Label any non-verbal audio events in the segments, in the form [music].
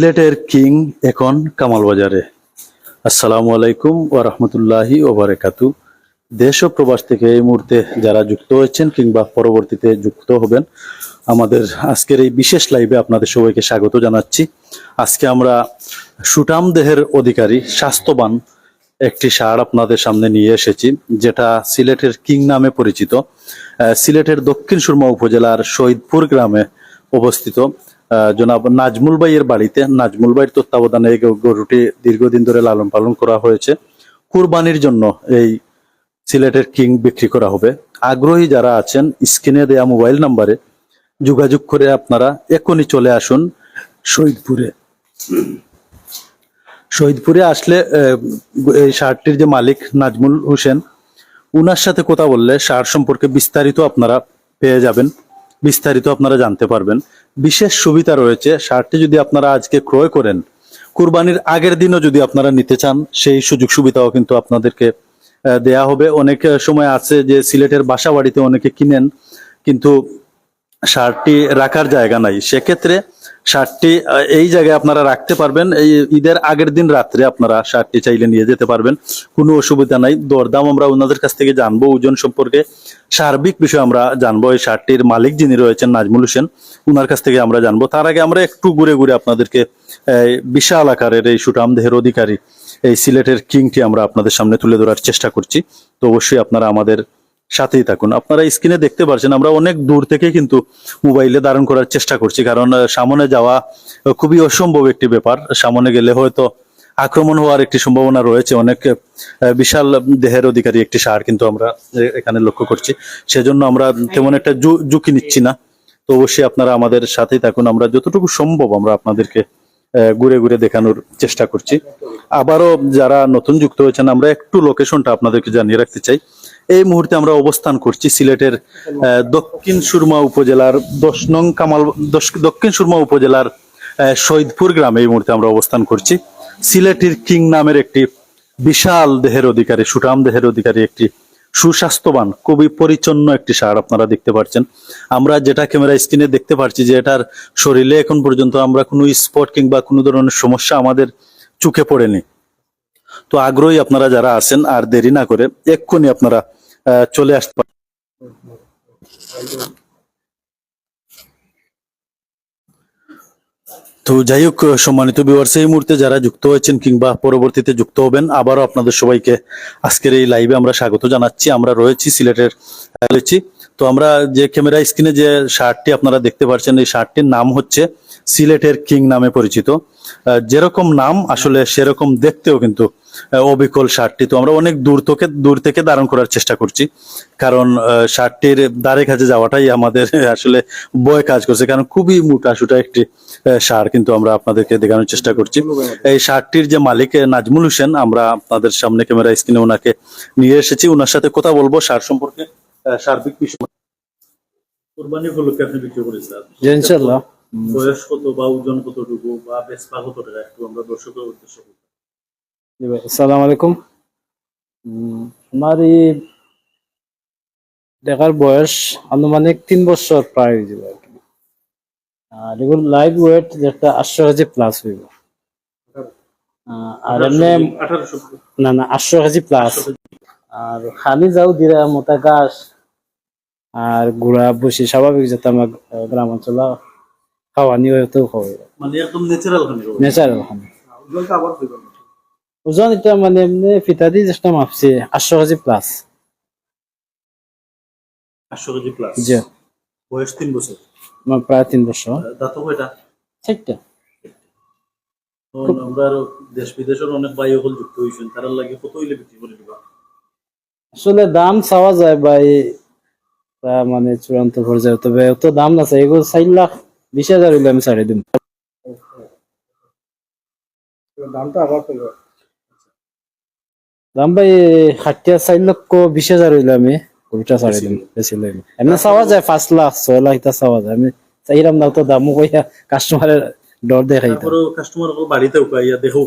সিলেটের কিং এখন কামাল বাজারে আসসালামু আলাইকুম ওয়া রাহমাতুল্লাহি ওয়া বারাকাতু। দেশ ও প্রবাস থেকে এই মুহূর্তে যারা যুক্ত হয়েছেন কিংবা পরবর্তীতে যুক্ত হবেন, আমাদের আজকের এই বিশেষ লাইভে আপনাদের সবাইকে স্বাগত জানাচ্ছি। আজকে আমরা সুটাম দেহের অধিকারী, স্বাস্থ্যবান একটি সার আপনাদের সামনে নিয়ে এসেছি, যেটা সিলেটের কিং নামে পরিচিত। সিলেটের দক্ষিণ সুরমা উপজেলার শহীদপুর গ্রামে অবস্থিত। জনাব নাজমুল ভাইয়ের বাড়িতে। নাজমুল ভাইয়ের তত্ত্বাবধানে এই গরুটি দীর্ঘদিন ধরে লালন পালন করা হয়েছে। কুরবানির জন্য এই সিলেটের কিং বিক্রি করা হবে। আগ্রহী যারা আছেন, স্ক্রিনে দেয়া মোবাইল নাম্বারে যোগাযোগ করে আপনারা এখনই চলে আসুন শহীদপুরে। শহীদপুরে আসলে এই শার্টটির যে মালিক নাজমুল হোসেন, উনার সাথে কথা বললে সার সম্পর্কে বিস্তারিত আপনারা পেয়ে যাবেন। বিস্তারিত আপনারা জানতে পারবেন। বিশেষ সুবিধা রয়েছে শার্টটি যদি আপনারা আজকে ক্রয় করেন, কুরবানির আগের দিনও যদি আপনারা নিতে চান, সেই সুযোগ সুবিধাও কিন্তু আপনাদেরকে দেয়া হবে। অনেক সময় আছে যে সিলেটের বাসা বাড়িতে অনেকে কিনেন, কিন্তু শার্টটি রাখার জায়গা নাই। সেক্ষেত্রে শার্টটি এই জায়গায় আপনারা রাখতে পারবেন। এই ঈদের আগের দিন রাত্রে আপনারা শার্টটি চাইলে নিয়ে যেতে পারবেন। কোনো অসুবিধা নাই। দরদাম আমরা ওনাদের কাছ থেকে জানব। ওজন সম্পর্কে সার্বিক বিষয় আমরা জানব। এই শার্টটির মালিক যিনি রয়েছেন, নাজমুল হোসেন ওনার কাছ থেকে আমরা জানব। তার আগে আমরা একটু ঘুরে ঘুরে আপনাদেরকে বিশাল আকারের এই সুটাম দেহের অধিকারী, এই সিলেটের কিংটি আমরা আপনাদের সামনে তুলে ধরার চেষ্টা করছি। তো অবশ্যই আপনারা আমাদের সাথেই থাকুন। আপনারা স্ক্রিনে দেখতে পারছেন, আমরা অনেক দূর থেকে কিন্তু মোবাইলে ধারণ করার চেষ্টা করছি, কারণ সামনে যাওয়া খুবই অসম্ভব একটি ব্যাপার। সামনে গেলে হয়তো আক্রমণ হওয়ার একটি সম্ভাবনা রয়েছে। অনেক বিশাল দেহের অধিকারী একটি সার কিন্তু আমরা এখানে লক্ষ্য করছি। সেজন্য আমরা তেমন একটা ঝুঁকি নিচ্ছি না। তো অবশ্যই আপনারা আমাদের সাথেই থাকুন। আমরা যতটুকু সম্ভব আমরা আপনাদেরকে ঘুরে ঘুরে দেখানোর চেষ্টা করছি। আবারও যারা নতুন যুক্ত হয়েছেন, আমরা একটু লোকেশনটা আপনাদেরকে জানিয়ে রাখতে চাই। এই মুহূর্তে আমরা অবস্থান করছি সিলেটের দক্ষিণ সুরমা উপজেলার দশ নং কামাল দক্ষিণ সুরমা উপজেলার শহীদপুর গ্রামে এই মুহূর্তে আমরা অবস্থান করছি। সিলেটের কিং নামের একটি বিশাল দেহের অধিকারী সুটাম দেহের অধিকারী একটি সুস্বাস্থ্যবান, খুবই পরিচ্ছন্ন একটি সার আপনারা দেখতে পাচ্ছেন। আমরা যেটা ক্যামেরা স্ক্রিনে দেখতে পাচ্ছি যে এটার শরীরে এখন পর্যন্ত আমরা কোনো স্পট কিংবা কোনো ধরনের সমস্যা আমাদের চোখে পড়েনি। তো আগ্রহী আপনারা যারা আছেন, আর দেরি না করে এক্ষুনি আপনারা চলে আসতে পারে। তো যাই হোক, সম্মানিত বিভার্স এই মুহূর্তে যারা যুক্ত হয়েছেন কিংবা পরবর্তীতে যুক্ত হবেন, আবারও আপনাদের সবাইকে আজকের এই লাইভে আমরা স্বাগত জানাচ্ছি। আমরা রয়েছি সিলেটের, রয়েছি তো আমরা যে ক্যামেরা স্ক্রিনে যে শার্টটি আপনারা দেখতে পাচ্ছেন এই শার্টটির নাম হচ্ছে সিলেটের কিং নামে পরিচিত। যেরকম নাম, আসলে সেরকম দেখতেও কিন্তু অবিকল শার্টটি। তো আমরা অনেক দূর থেকে দূর থেকে ধারণ করার চেষ্টা করছি। কারণ শার্টটির দ্বারে কাছে যাওয়াটাই আমাদের, [laughs] আসলে বয় কাজ করছে। কারণ খুবই মোটা সুটা একটি সার কিন্তু আমরা আপনাদেরকে দেখানোর চেষ্টা করছি। এই শার্টটির যে মালিক নাজমুল হোসেন, আমরা আপনাদের সামনে ক্যামেরা স্ক্রিনে ওনাকে নিয়ে এসেছি। ওনার সাথে কথা বলব সার সম্পর্কে। সার্বিক বিষয়। কোরবানি উপলক্ষে আপনি বিক্রি করেছেন ইনশাল্লাহ বয়স কত বা ওজন কতটুকু বা বেসপা কত টাকা একটু আমরা দর্শকের উদ্দেশ্য। আসসালামু আলাইকুম। আমার এই দেখার বয়স আনুমানিক তিন বছর প্রায় হয়ে যাবে আর কি। আর এগুলো লাইভ ওয়েট যেটা আটশো কেজি প্লাস হইব। আহ, আর এমনি না না আটশো কেজি প্লাস আর খালি যাও দিরা মোটা ঘাস। আর গুড়া বসি স্বাভাবিক যাতে আমার গ্রাম অঞ্চল খাওয়ানি হয়তো খাওয়াই মানে একদম ন্যাচারাল খানি ন্যাচারাল খানা। ওজন এটা মানে এমনি ফিতা দিয়ে চেষ্টা মাপছি আটশো কেজি প্লাস আটশো কেজি প্লাস জি। বয়স তিন বছর। আমার প্রায় তিন বছর। দাঁত কয়টা চারটা। তখন আমরা দেশ বিদেশের অনেক বাই হল যুক্ত হয়েছেন তারা লাগে কত হইলে বিক্রি করে দিবা? আসলে দাম চাওয়া যায় ভাই। তা মানে চূড়ান্ত পর্যায়ে তবে অত দাম না চাই। এগুলো চার লাখ বিশ হাজার হইলে আমি ছাড়ে দামটা আবার দাম ভাই ষাটিয়া চার লক্ষ বিশ হাজার হইলে আমি গরুটা ছাড়ে বেশি এমনি চাওয়া যায় পাঁচ লাখ ছয় লাখ এটা চাওয়া যায়। আমি চাইলাম না তো দামও কইয়া কাস্টমারের ডর দেখাই কাস্টমার ইয়া দেখো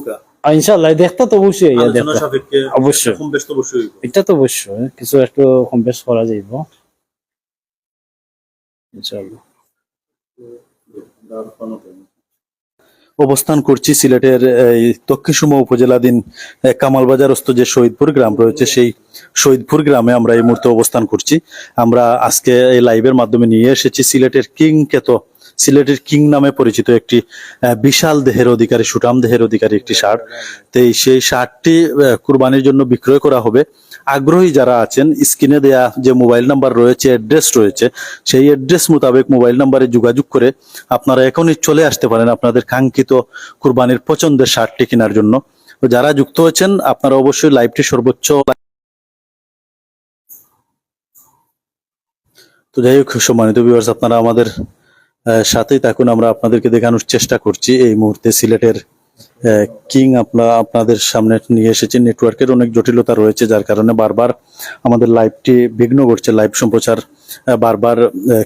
দেখতে তো অবশ্যই ইয়া দেখতে অবশ্যই। কম বেশ তো অবশ্যই এটা তো অবশ্যই কিছু একটু কম বেশ করা যাইব অবস্থান করছি সিলেটের এই দক্ষিণসুমা উপজেলাধীন কামালবাজারস্থ যে শহীদপুর গ্রাম রয়েছে সেই শহীদপুর গ্রামে আমরা এই মুহূর্তে অবস্থান করছি। আমরা আজকে এই লাইভের মাধ্যমে নিয়ে এসেছি সিলেটের কিং কেত সিলেটের কিং নামে পরিচিত একটি বিশাল দেহের অধিকারী সুটাম দেহের অধিকারী একটি ষাঁড়। তো সেই আহ, কুরবানির জন্য বিক্রয় করা হবে। আগ্রহী যারা আছেন স্ক্রিনে দেয়া যে মোবাইল নাম্বার রয়েছে অ্যাড্রেস রয়েছে সেই অ্যাড্রেস মোতাবেক মোবাইল নাম্বারে যোগাযোগ করে আপনারা এখনই চলে আসতে পারেন আপনাদের কাঙ্ক্ষিত কুরবানির পছন্দের ষাঁড়টি কেনার জন্য। যারা যুক্ত হয়েছেন আপনারা অবশ্যই লাইভটি সর্বোচ্চ তো যাই হোক সম্মানিত ভিউয়ার্স আপনারা আমাদের সাথেই থাকুন, আমরা আপনাদেরকে দেখানোর চেষ্টা করছি এই মুহূর্তে সিলেটের কিং আপনারা আপনাদের সামনে নিয়ে এসেছি। নেটওয়ার্কের অনেক জটিলতা রয়েছে, যার কারণে বারবার আমাদের লাইভটি বিঘ্ন করছে লাইভ সম্প্রচার বারবার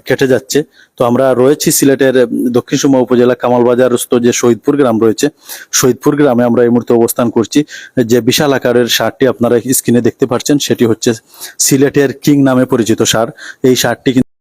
কেটে যাচ্ছে। তো আমরা রয়েছি সিলেটের দক্ষিণ সুমা উপজেলা কামালবাজারস্থ যে শহীদপুর গ্রাম রয়েছে, শহীদপুর গ্রামে আমরা এই মুহূর্তে অবস্থান করছি। যে বিশাল আকারের সারটি আপনারা স্ক্রিনে দেখতে পাচ্ছেন, সেটি হচ্ছে সিলেটের কিং নামে পরিচিত সার। এই সারটি